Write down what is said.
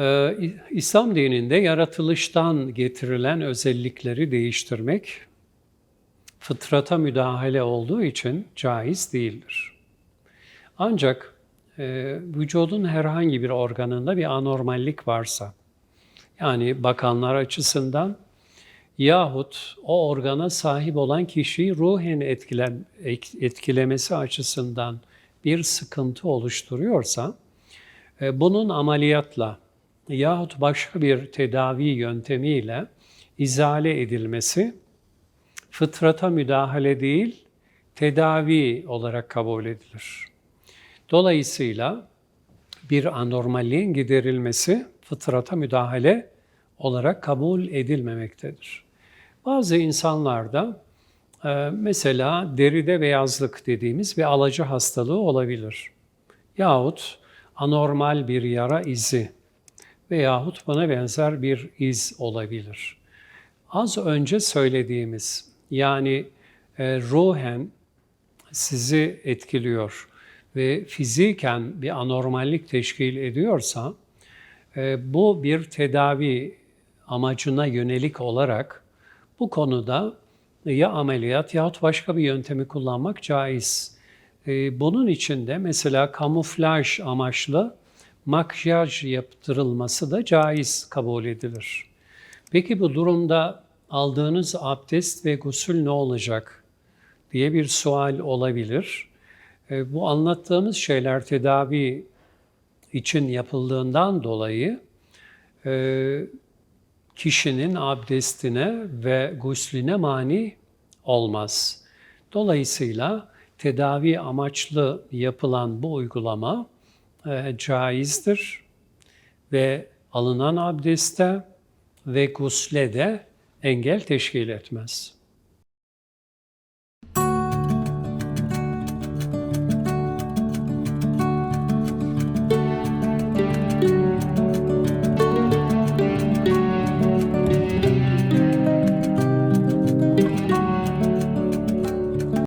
Ee, İslam dininde yaratılıştan getirilen özellikleri değiştirmek fıtrata müdahale olduğu için caiz değildir. Ancak e, vücudun herhangi bir organında bir anormallik varsa, yani bakanlar açısından yahut o organa sahip olan kişiyi ruhen etkilen, etkilemesi açısından bir sıkıntı oluşturuyorsa, e, bunun ameliyatla yahut başka bir tedavi yöntemiyle izale edilmesi fıtrata müdahale değil, tedavi olarak kabul edilir. Dolayısıyla bir anormalliğin giderilmesi fıtrata müdahale olarak kabul edilmemektedir. Bazı insanlarda e, mesela deride beyazlık dediğimiz bir alıcı hastalığı olabilir. Yahut anormal bir yara izi veyahut buna benzer bir iz olabilir. Az önce söylediğimiz yani e, ruhen sizi etkiliyor ve fiziken bir anormallik teşkil ediyorsa e, bu bir tedavi amacına yönelik olarak bu konuda ya ameliyat yahut başka bir yöntemi kullanmak caiz. E, bunun için de mesela kamuflaj amaçlı makyaj yaptırılması da caiz kabul edilir. Peki bu durumda aldığınız abdest ve gusül ne olacak diye bir sual olabilir. E, bu anlattığımız şeyler tedavi için yapıldığından dolayı e, kişinin abdestine ve guslüne mani olmaz. Dolayısıyla tedavi amaçlı yapılan bu uygulama e, caizdir ve alınan abdeste ve gusle de engel teşkil etmez.